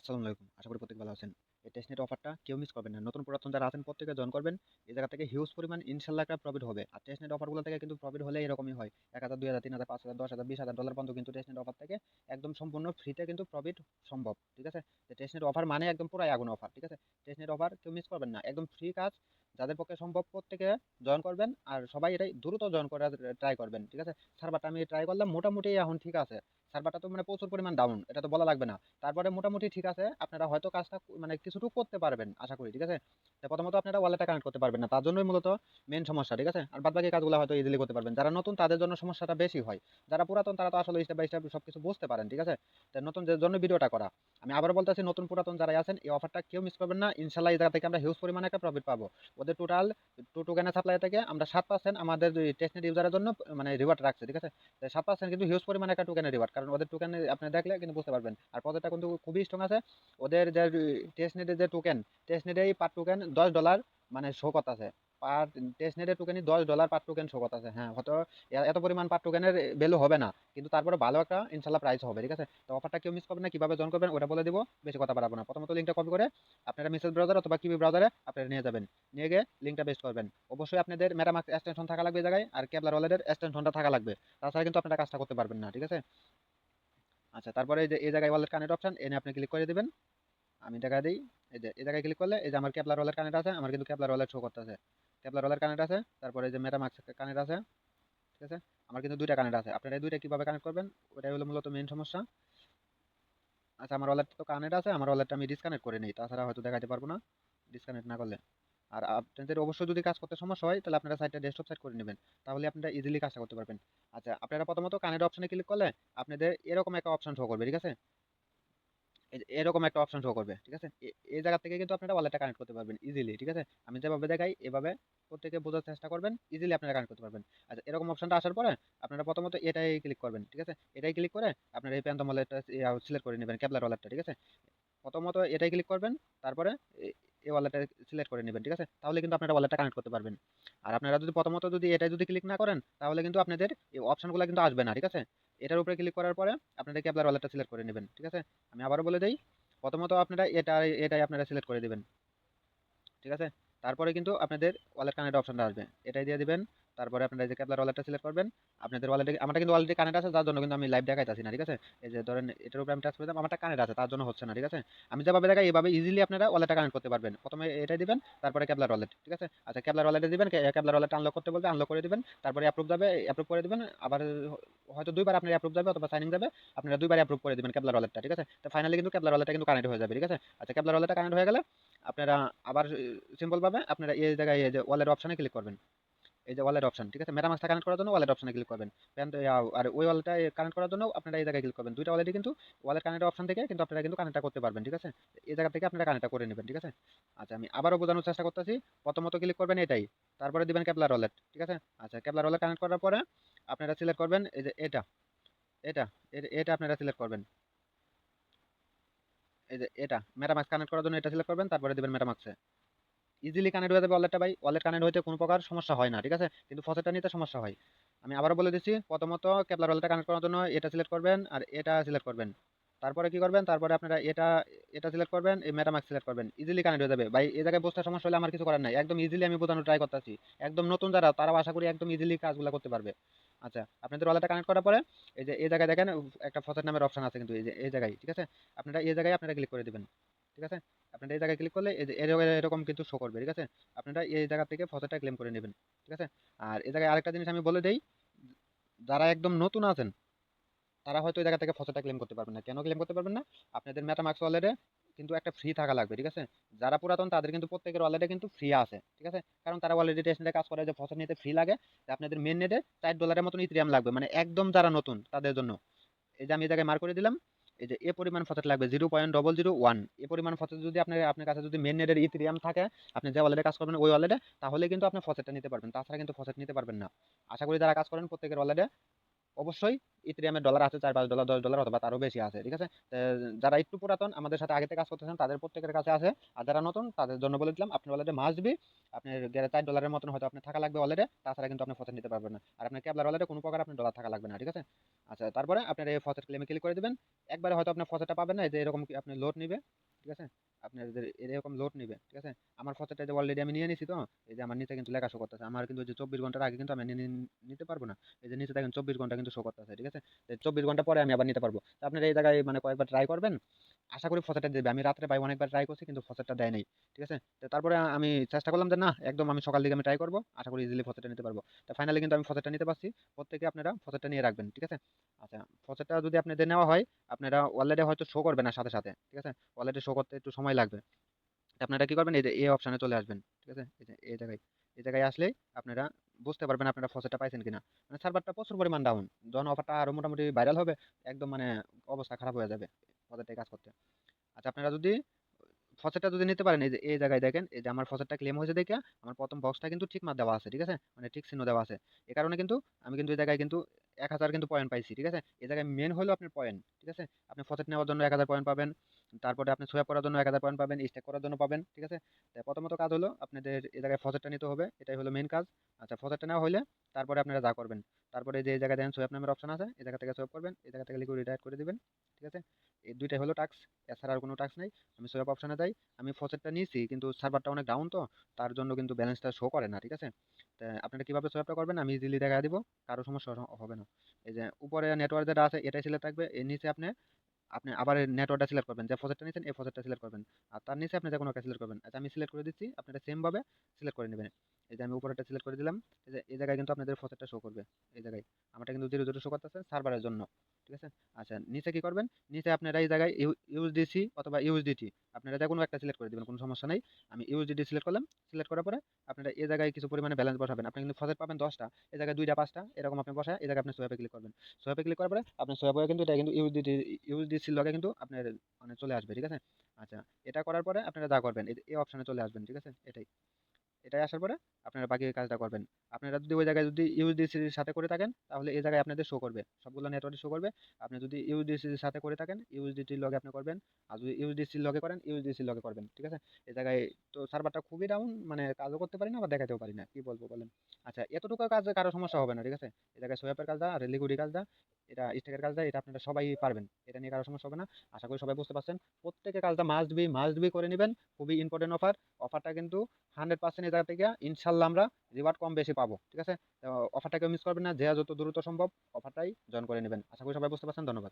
আসসালামু আলাইকুম। আশা করি প্রত্যেক ভালো আছেন। এই টেস্টনেট অফারটা কেউ মিস করবেন না। নতুন পুরাতন যারা আছেন, প্রত্যেকে জয়েন করবেন। এই জায়গা থেকে হিউজ পরিমাণ ইনশাল্লাহ একটা প্রফিট হবে। আর টেস্টনেট অফারগুলো থেকে কিন্তু প্রফিট হলে এরকমই হয়। এক হাজার, দুই হাজার, তিন হাজার, পাঁচ হাজার, দশ হাজার, বিশ হাজার ডলার পর্যন্ত কিন্তু টেস্টনেট অফার থেকে একদম সম্পূর্ণ ফ্রিতে কিন্তু প্রফিট সম্ভব। ঠিক আছে? টেস্টনেট অফার মানে একদম পুরাই আগুন অফার ঠিক আছে? টেস্টনেট অফার কেউ মিস করবেন না। একদম ফ্রি কাজ যাদের পক্ষে সম্ভব প্রত্যেকে জয়েন করবেন। আর সবাই এটাই দ্রুত জয়েন করার ট্রাই করবেন। ঠিক আছে? সার্ভারটা আমি ট্রাই করলাম। মোটামুটি এখন ঠিক আছে। সার্ভারটা তো মানে প্রচুর পরিমাণ ডাউন এটা তো বলা লাগবে না। তারপরে মোটামুটি ঠিক আছে, আপনারা হয়তো কাজটা মানে কিছুটুকু করতে পারবেন, আশা করি, ঠিক আছে? প্রথমত আপনারা ওয়ালেটটা কানেক্ট করতে পারবেন না, তার জন্যই মূলত মেন সমস্যা, ঠিক আছে? আর বাদ বাকি কাজগুলো হয়তো ইজিলি করতে পারবেন। যারা নতুন, তাদের জন্য সমস্যাটা বেশি হয়। যারা পুরাতন, তারা তো আসলে স্টেপ বাই স্টেপ সব কিছু বুঝতে পারেন, ঠিক আছে? তো নতুনদের জন্য ভিডিওটা করা। আমি আবার বলতেছি, নতুন, পুরাতন যারা আছেন, এই অফারটা কেউ মিস করবেন না। ইনশাল্লাহ এই জায়গা থেকে আমরা হিউজ পরিমাণে একটা প্রফিট পাবো। ওদের টোটাল টু টোকেনের সাপ্লাই থেকে আমরা সাত পার্সেন্ট আমাদের টেস্টনেট ইউজারের জন্য মানে রিওয়ার্ড রাখছে, ঠিক আছে? সাত পার্সেন্ট কিন্তু হিউজ পরিমাণে একটা টোকেনের রিওয়ার্ড কারণ ওদের টোকেন আপনি দেখলে কিন্তু বুঝতে পারবেন। আর প্রজেক্টটা কিন্তু খুবই স্ট্রং আছে। ওদের যে টেস্টনেটের যে টোকেন টেস্টনেটেই পার টোকেন দশ ডলার মানে শো আছে। পার টেস্টনেটের টোকেনই দশ ডলার পার টোকেন শো আছে। হ্যাঁ হয়তো এত পরিমাণ পার টোকেনের ভ্যালু হবে না। কিন্তু তারপরে ভালো একটা ইনশাল্লাহ প্রাইস হবে, ঠিক আছে? তো অফারটা কেউ মিস করবেন না, কীভাবে জয়েন করবেন ওটা বলে দিব, বেশি কথা বাড়াবো না। প্রথমত লিঙ্কটা কপি করে আপনারা মেসেজ ব্রাউজার অথবা কিবি ব্রাউজারে আপনারা নিয়ে যাবেন। নিয়ে গিয়ে লিঙ্কটা পেস্ট করবেন। অবশ্যই আপনাদের মেটামাক্স এক্সটেনশন থাকা লাগবে জায়গায়, আর কেবলার ওয়ালেটের এক্সটেনশনটা থাকা লাগবে। তাছাড়া কিন্তু আপনারা কাজটা করতে পারবেন না, ঠিক আছে? আচ্ছা তারপরে এই যে, এই জায়গায় ওয়ালেট কানেক্ট অপশন এনে আপনি ক্লিক করে দেবেন। আমি টাকা দিই, এই যে, এই জায়গায় ক্লিক করলে এই যে, আমার ক্যাপলার ওয়ালেট কানেক্ট আছে, আমার কিন্তু ক্যাপলার ওয়ালেট শো করতেছে। ক্যাপলার ওয়ালেট কানেক্ট আছে, তারপরে এই যে মেটামাক্স কানেক্ট আছে, ঠিক আছে? আমার কিন্তু দুইটা কানেক্ট আছে। আপনারা এই দুইটা কীভাবে কানেক্ট করবেন ওটাই হলো মূলত মেন সমস্যা। আচ্ছা আমার ওয়ালেট তো কানেক্ট আছে, আমার ওয়ালেটটা আমি ডিসকানেক্ট করে নিই, তাছাড়া হয়তো দেখাতে পারব না। ডিসকানেক্ট না করলে। আর আপনাদের অবশ্যই যদি কাজ করতে সমস্যা হয়, তাহলে আপনারা সাইটটা ডেস্কটপ সাইট করে নেবেন। তাহলে আপনারা ইজিলি কাজটা করতে পারবেন। আচ্ছা আপনারা প্রথমত কানেক্ট অপশানে ক্লিক করলে আপনাদের এরকম একটা অপশন শো করবে, ঠিক আছে? এরকম একটা অপশান শো করবে, ঠিক আছে? এই জায়গা থেকে কিন্তু আপনারা ওয়ালেটটা কানেক্ট করতে পারবেন ইজিলি ঠিক আছে? আমি যেভাবে দেখাই, এভাবে প্রত্যেকে বোঝার চেষ্টা করবেন ইজিলি আপনারা কানেক্ট করতে পারবেন। আচ্ছা এরকম অপশনটা আসার পরে আপনারা প্রথমত এটাই ক্লিক করবেন, ঠিক আছে? এটাই ক্লিক করে আপনারা এই প্যান্থম ওয়ালেটটা সিলেক্ট করে নেবেন ক্যাপলার ওয়ালেটটা ঠিক আছে? প্রথমত এটাই ক্লিক করবেন, তারপরে এই ওয়ালেটটা সিলেক্ট করে নেবেন, ঠিক আছে? তাহলে কিন্তু আপনারা ওয়ালেটটা কানেক্ট করতে পারবেন। আর আপনারা যদি প্রথমত যদি এটা যদি ক্লিক না করেন, তাহলে কিন্তু আপনাদের এই অপশনগুলো কিন্তু আসবে না, ঠিক আছে? এটার উপরে ক্লিক করার পরে আপনারা কি আপনার ওয়ালেটটা সিলেক্ট করে নেবেন, ঠিক আছে? আমি আবারও বলে দিই, প্রথমত আপনারা এটা, এটাই আপনারা সিলেক্ট করে দেবেন, ঠিক আছে? তারপরে কিন্তু আপনাদের ওয়ালেট কানেক্ট অপশনটা আসবে। এটাই দিয়ে দিবেন তারপরে আপনারা যে ক্যাপলার ওয়ালেটটা সিলেক্ট করবেন, আপনাদের ওয়ালেটে আমারটা কিন্তু অলরেডি কানেক্ট আছে তার জন্য কিন্তু আমি লাইভ দেখাইতাছি না, ঠিক আছে? এই যে ধরেন এটার উপরে আমি টাচ করে দিলাম আমারটা কানেক্ট আছে, তার জন্য হচ্ছে না, ঠিক আছে? আমি যেভাবে দেখাই এইভাবে ইজিলি আপনারা ওয়ালেটটা কানেক্ট করতে পারবেন। প্রথমে এটাই দিবেন, তারপরে ক্যাপলার ওয়ালেট ঠিক আছে? আচ্ছা ক্যাপলার ওয়ালেটে দিবেন ক্যাপলার ওয়ালেট আনলক করতে বলবে আনলক করে দিবেন, তারপরে অ্যাপ্রুভ যাবে অ্যাপ্রুভ করে দিবেন, আবার হয়তো দুইবার আপনার অ্যাপ্রুভ যাবে অথবা সাইনিং যাবে, আপনারা দুইবার অ্যাপ্রুভ করে দিবেন ক্যাপলার ওয়ালেটটা ঠিক আছে? তো ফাইনালি কিন্তু ক্যাপলার ওয়ালেটটা কিন্তু কানেক্ট হয়ে যাবে, ঠিক আছে? আচ্ছা ক্যাপলার ওয়ালেটটা কানেক্ট হয়ে গেলে আপনারা আবার সিম্পল ভাবে আপনারা এই জায়গায় এই যে ওয়ালেট অপশনে ক্লিক করবেন। এই যে ওয়ালেট অপশন ঠিক আছে? মেটামাক্সটা কানেক্ট করার জন্য ওয়ালেট অপশনে ক্লিক করবেন। আর ওই ওয়ালেটটা কানেক্ট করার জন্য আপনারা এই জায়গায় ক্লিক করবেন। দুইটা ওয়ালেটই কিন্তু ওয়ালেট কানেক্ট অপশন থেকে কিন্তু আপনারা কিন্তু কানেক্টটা করতে পারবেন, ঠিক আছে? এই জায়গা থেকে আপনারা কানেক্টটা করে নেবেন, ঠিক আছে? আচ্ছা আমি আবারও বোঝানোর চেষ্টা করতেছি। প্রথমত ক্লিক করবেন এটাই, তারপরে দিবেন ক্যাপলার ওয়ালেট ঠিক আছে? আচ্ছা ক্যাপলার ওয়ালেট কানেক্ট করার পরে আপনারা সিলেক্ট করবেন এই যে এটা এটা এটা আপনারা সিলেক্ট করবেন। এই যে এটা মেটামাক্স কানেক্ট করার জন্য এটা সিলেক্ট করবেন, তারপরে দিবেন মেটামাক্সে ইজিলি কানেক্ট হয়ে যাবে ওয়ালেটটা ভাই। ওয়ালেট কানেক্ট হইতে কোনো প্রকার সমস্যা হয় না, ঠিক আছে? কিন্তু ফসেটটা নিতে সমস্যা হয়। আমি আবারও বলে দিচ্ছি, প্রথমত ক্যাপলার ওয়ালেটটা কানেক্ট করার জন্য এটা সিলেক্ট করবেন আর এটা সিলেক্ট করবেন। তারপরে কি করবেন? তারপরে আপনারা এটা এটা সিলেক্ট করবেন, এই মেটামাক্স সিলেক্ট করবেন। ইজিলি কানেক্ট হয়ে যাবে। ভাই, এই জায়গায় বসতে সমস্যা হলে আমার কিছু করার নাই। একদম ইজিলি আমি বোঝানো ট্রাই করতেছি। একদম নতুন যারা, তারাও আশা করি একদম ইজিলি কাজগুলো করতে পারবে। আচ্ছা আপনাদের ওয়ালেটটা কানেক্ট করার পরে, এই যে, এই জায়গায় দেখেন একটা ফসেট নামের অপশন আছে কিন্তু, এই যে, এই জায়গায়, ঠিক আছে? আপনারা এই জায়গায় আপনারা ক্লিক করে দিবেন। ঠিক আছে? আপনারা এই জায়গায় ক্লিক করলে এরকম কিন্তু শো করবে, ঠিক আছে? আপনারা এই জায়গা থেকে ফসেটটা ক্লেম করে নেবেন, ঠিক আছে? আর এই জায়গায় আরেকটা জিনিস আমি বলে দেই, যারা একদম নতুন আছেন, তারা হয়তো এই জায়গা থেকে ফসেটটা ক্লেম করতে পারবেন না। কেন ক্লেম করতে পারবেন না? আপনাদের মেটামাক্স ওয়ালেটে কিন্তু একটা ফ্রি থাকা লাগবে, ঠিক আছে? যারা পুরাতন, তাদের কিন্তু প্রত্যেকের ওয়ালেটে কিন্তু ফ্রি আছে, ঠিক আছে? কারণ তারা অলরেডি টেস্টে কাজ করে, যে ফসেট নিতে ফ্রি লাগে আপনাদের মেন নেটে চার ডলারের মতন ইথিরিয়াম লাগবে। মানে একদম যারা নতুন, তাদের জন্য। এই যে আমি এই জায়গায় মার করে দিলাম এই যে, এ পরিমাণ ফসেট লাগবে zero point double zero one এ পরিমাণ ফসেট যদি আপনার আপনার কাছে যদি মেন নেটের ইথিরিয়াম থাকে, আপনি যে ওয়ালেটে কাজ করবেন, ওই ওয়ালেটে তাহলে কিন্তু আপনি ফসেটটা নিতে পারবেন। তাছাড়া কিন্তু ফসেট নিতে পারবেন না। আশা করি যারা কাজ করেন, প্রত্যেকের ওয়ালেটে অবশ্যই ইথেরিয়ামের ডলার আছে, চার পাঁচ ডলার দশ ডলার অথবা তারও বেশি আছে, ঠিক আছে? যারা একটু পুরাতন, আমাদের সাথে আগে থেকে কাজ করতেছেন, তাদের প্রত্যেকের কাছে আছে। আর যারা নতুন, তাদের জন্য বলে দিলাম, আপনার ওয়ালেটে মাস্ট বি আপনার চার ডলারের মতন হয়তো আপনার থাকা লাগবে অলরেডি তাছাড়া কিন্তু আপনি ফসেট নিতে পারবেন না। আর আপনার ক্যাবলার অলরেডি কোনো প্রকার আপনার ডলার থাকা লাগবে না, ঠিক আছে? আচ্ছা তারপরে আপনার এই ফসেট ক্লেমে ক্লিক করে দেবেন। একবারে হয়তো আপনার ফসেটটা পাবেন না যে এরকম কি আপনি লোড নেবে, ঠিক আছে? আপনার যে এরকম লোড নিবে ঠিক আছে? আমার ফসেটটা যে অলরেডি আমি নিয়ে নিছি তো, এই যে আমার নিচে কিন্তু লেখা শো করতেছে। আমার কিন্তু যে চব্বিশ ঘণ্টার আগে কিন্তু আমি নিতে পারব না। এই যে নিচে দেখেন চব্বিশ ঘণ্টা কিন্তু শো করতেছে, ঠিক আছে? চব্বিশ ঘণ্টা পরে আমি আবার নিতে পারব। তো আপনার এই জায়গায় মানে কয়েকবার ট্রাই করবেন। আশা করি ফসেটটা দেবে। আমি রাত্রে ভাই অনেকবার ট্রাই করছি, কিন্তু ফসেটটা দেয় নাই, ঠিক আছে? তো তারপরে আমি চেষ্টা করলাম যে না, একদম আমি সকাল দিকে আমি ট্রাই করব। আশা করি ইজিলি ফসেটটা নিতে পারব। তো ফাইনালি কিন্তু আমি ফসেটটা নিতে পারছি। প্রত্যেকে আপনারা ফসেটটা নিয়ে রাখবেন, ঠিক আছে? আচ্ছা ফসেটটা যদি আপনাদের নেওয়া হয়, আপনারা ওয়ালেটে হয়তো শো করবে না সাথে সাথে, ঠিক আছে? ওয়ালেটে শো করতে একটু সময় লাগবে। আপনারা কি করবেন? এই যে এই অপশানে চলে আসবেন, ঠিক আছে? এই জায়গায় এই জায়গায় আসলেই আপনারা বুঝতে পারবেন আপনারা ফসেটটা পাইছেন কিনা। মানে সার্ভারটা প্রচুর পরিমাণ ডাউন যখন অফারটা আরও মোটামুটি ভাইরাল হবে, একদম মানে অবস্থা খারাপ হয়ে যাবে ফসেটে কাজ করতে। আচ্ছা আপনারা যদি ফসেটটা যদি নিতে পারেন, এই যে এই জায়গায় দেখেন, এই যে আমার ফসেটটা ক্লেম হয়েছে দেখে, আমার প্রথম বক্সটা কিন্তু ঠিক মার দেওয়া আছে, ঠিক আছে? মানে ঠিক চিহ্ন দেওয়া আছে। এ কারণে কিন্তু আমি কিন্তু এই জায়গায় কিন্তু এক হাজার কিন্তু পয়েন্ট পাইছি, ঠিক আছে? এই জায়গায় মেন হলো আপনার পয়েন্ট ঠিক আছে? আপনি ফসেট নেওয়ার জন্য এক হাজার পয়েন্ট পাবেন। তারপরে আপনি সোয়াপ করার জন্য এক হাজার পয়েন্ট পাবেন স্টেক করার জন্য পাবেন, ঠিক আছে? প্রথমত কাজ হলো আপনাদের এই জায়গায় ফসেটটা নিতে হবে, এটাই হলো মেন কাজ। আচ্ছা ফসেটটা নেওয়া হলে তারপরে আপনারা যা করবেন, তারপরে যে জায়গায় দেখেন সোয়াপ নামের অপশন আছে এই জায়গা থেকে সোয়াপ করবেন এই জায়গা থেকে লিকুইড রিটায়ার করে দেবেন, ঠিক আছে? এই দুইটাই হলো টাস্ক এছাড়া আর কোনো টাস্ক নাই। আমি সোয়াপ অপশনে যাই, আমি ফসেটটা নিয়েছি, কিন্তু সার্ভারটা অনেক ডাউন তো, তার জন্য কিন্তু ব্যালেন্সটা শো করে না, ঠিক আছে? আপনারা কীভাবে সোয়াপটা করবেন, আমি ইজিলি দেখা দিব, কারও সমস্যা হবে না। এই যে উপরে নেটওয়ার্ক যেটা আছে, এটাই সিলেক্ট থাকবে, এর নিচে আপনি আপনি আবার নেটওয়ার্কটা সিলেক্ট করবেন। যে ফসেটটা নিয়েছেন এই ফসেটটা সিলেক্ট করবেন। আর তার নিচে আপনি যে কোনো সিলেক্ট করবেন। আচ্ছা আমি সিলেক্ট করে দিচ্ছি, আপনি এটা সেমভাবে সিলেক্ট করে নেবেন। এই যে আমি উপরেটা সিলেক্ট করে দিলাম, এই যে, এই জায়গায় কিন্তু আপনাদের ফসেটটা শো করবে। এই জায়গায়। আমারটা কিন্তু জিরো জিরো শো করতেছে সার্ভারের জন্য। ঠিক আছে? আচ্ছা নিচে কী করবেন? নিচে আপনারা এই জায়গায় ইউএসডিসি অথবা ইউএসডিটি আপনারা যে কোনো একটা সিলেক্ট করে দিবেন, কোনো সমস্যা নেই। আমি ইউজিডি সিলেক্ট করলাম সিলেক্ট করার পরে আপনারা এই জায়গায় কিছু পরিমাণে ব্যালেন্স বসাবেন। আপনি কিন্তু ফসেট পাবেন দশটা এই জায়গায় দুইটা, পাঁচটা, এরকম আপনি বসায় এই জায়গায় আপনি সোয়াপে ক্লিক করবেন। সোয়াপে ক্লিক করার পরে আপনার সোয়াপে কিন্তু এটা কিন্তু ইউজিডি ইউএসডিসির লগে কিন্তু আপনার মানে চলে আসবে, ঠিক আছে? আচ্ছা এটা করার পরে আপনারা যা করবেন, এই অপশানে চলে আসবেন, ঠিক আছে? এটাই। এটাই আসার পরে আপনারা বাকি কাজটা করবেন। আপনারা যদি ওই জায়গায় যদি ইউএসডিসির সাথে করে থাকেন, তাহলে এই জায়গায় আপনাদের শো করবে। সবগুলো নেটওয়ার্কে শো করবে। আপনি যদি ইউএসডিসির সাথে করে থাকেন ইউএসডিটির লগে আপনি করবেন। আর যদি ইউএসডিসির লগে করেন ইউএসডিসির লগে করবেন, ঠিক আছে? এই জায়গায় তো সার্ভারটা খুবই ডাউন মানে কাজও করতে পারি না বা দেখাতেও পারি না। কি বলব বলেন? আচ্ছা এতটুকু কাজে কারও সমস্যা হবে না, ঠিক আছে? এই জায়গায় সোয়াপের কাজটা আর লিকুইডি কাজটা এটা স্টেকের কাজটা এটা আপনারা সবাই পারবেন। এটা নিয়ে কারও সমস্যা হবে না। আশা করি সবাই বুঝতে পারছেন। প্রত্যেকের কাজটা মাস্ট বি মাস্ট বি করে নেবেন। খুবই ইম্পর্টেন্ট অফার অফারটা কিন্তু হান্ড্রেড পার্সেন্ট এই জায়গা থেকে ইনশাল্লাহ আমরা রিওয়ার্ড কম বেশি পাবো। ঠিক আছে? অফারটাকে মিস করবেন না। যে যত দ্রুত সম্ভব অফারটাই জয়েন করে নেবেন। আশা করি সবাই বুঝতে পারছেন। ধন্যবাদ।